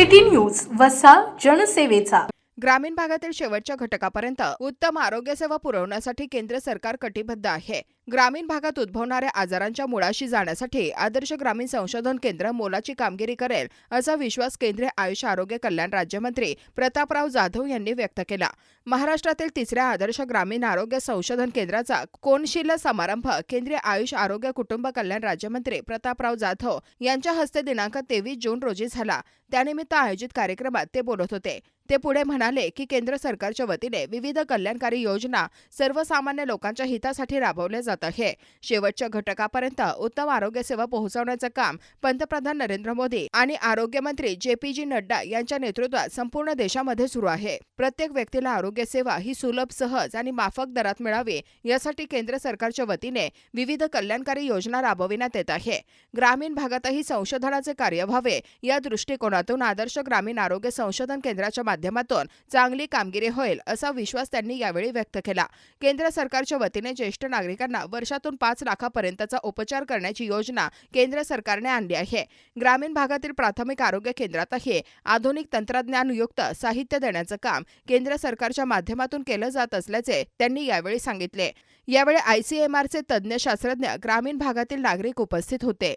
City news वसा जनसेवेचा. ग्रामीण भागातील शेवटच्या घटकापर्यंत उत्तम आरोग्य सेवा पुरवण्यासाठी केंद्र सरकार कटिबद्ध आहे. ग्रामीण भागात उद्भवणाऱ्या आजारांच्या मुळाशी जाण्यासाठी आदर्श ग्रामीण संशोधन केंद्र मोलाची कामगिरी करेल असा विश्वास केंद्रीय आयुष आरोग्य कल्याण राज्यमंत्री प्रतापराव जाधव यांनी व्यक्त केला. महाराष्ट्रातील तिसऱ्या आदर्श ग्रामीण आरोग्य संशोधन केंद्राचा कोनशिला समारंभ केंद्रीय आयुष आरोग्य कुटुंब कल्याण राज्यमंत्री प्रतापराव जाधव यांच्या हस्ते दिनांक तेवीस जून रोजी झाला. त्यानिमित्त आयोजित कार्यक्रमात ते बोलत होते. ते पुढे म्हणाले की केंद्र सरकारच्या वतीने विविध कल्याणकारी योजना सर्वसामान्य लोकांच्या हितासाठी राबवल्या जातात. जात आहे. शेवटच्या घटकापर्यंत उत्तम आरोग्य सेवा पोहोचवण्याचं काम पंतप्रधान नरेंद्र मोदी आणि आरोग्यमंत्री जे पी जी नड्डा यांच्या नेतृत्वात संपूर्ण देशामध्ये सुरू आहे. प्रत्येक व्यक्तीला आरोग्य सेवा ही सुलभ सहज आणि माफक दरात मिळावी यासाठी केंद्र सरकारच्या वतीने विविध कल्याणकारी योजना राबविण्यात येत आहे. ग्रामीण भागातही संशोधनाचे कार्य व्हावे या दृष्टिकोनातून आदर्श ग्रामीण आरोग्य संशोधन केंद्राच्या माध्यमातून चांगली कामगिरी होईल असा विश्वास त्यांनी यावेळी व्यक्त केला. केंद्र सरकारच्या वतीने ज्येष्ठ नागरिकांना वर्षातून पाच लाखापर्यंतचा उपचार करण्याची योजना केंद्र सरकारने आणली आहे. ग्रामीण भागातील प्राथमिक आरोग्य केंद्रातही आधुनिक तंत्रज्ञानयुक्त साहित्य देण्याचं काम केंद्र सरकारच्या माध्यमातून केलं जात असल्याचे त्यांनी यावेळी सांगितले. यावेळी आयसीएमआरचे तज्ज्ञ शास्त्रज्ञ ग्रामीण भागातील नागरिक उपस्थित होते.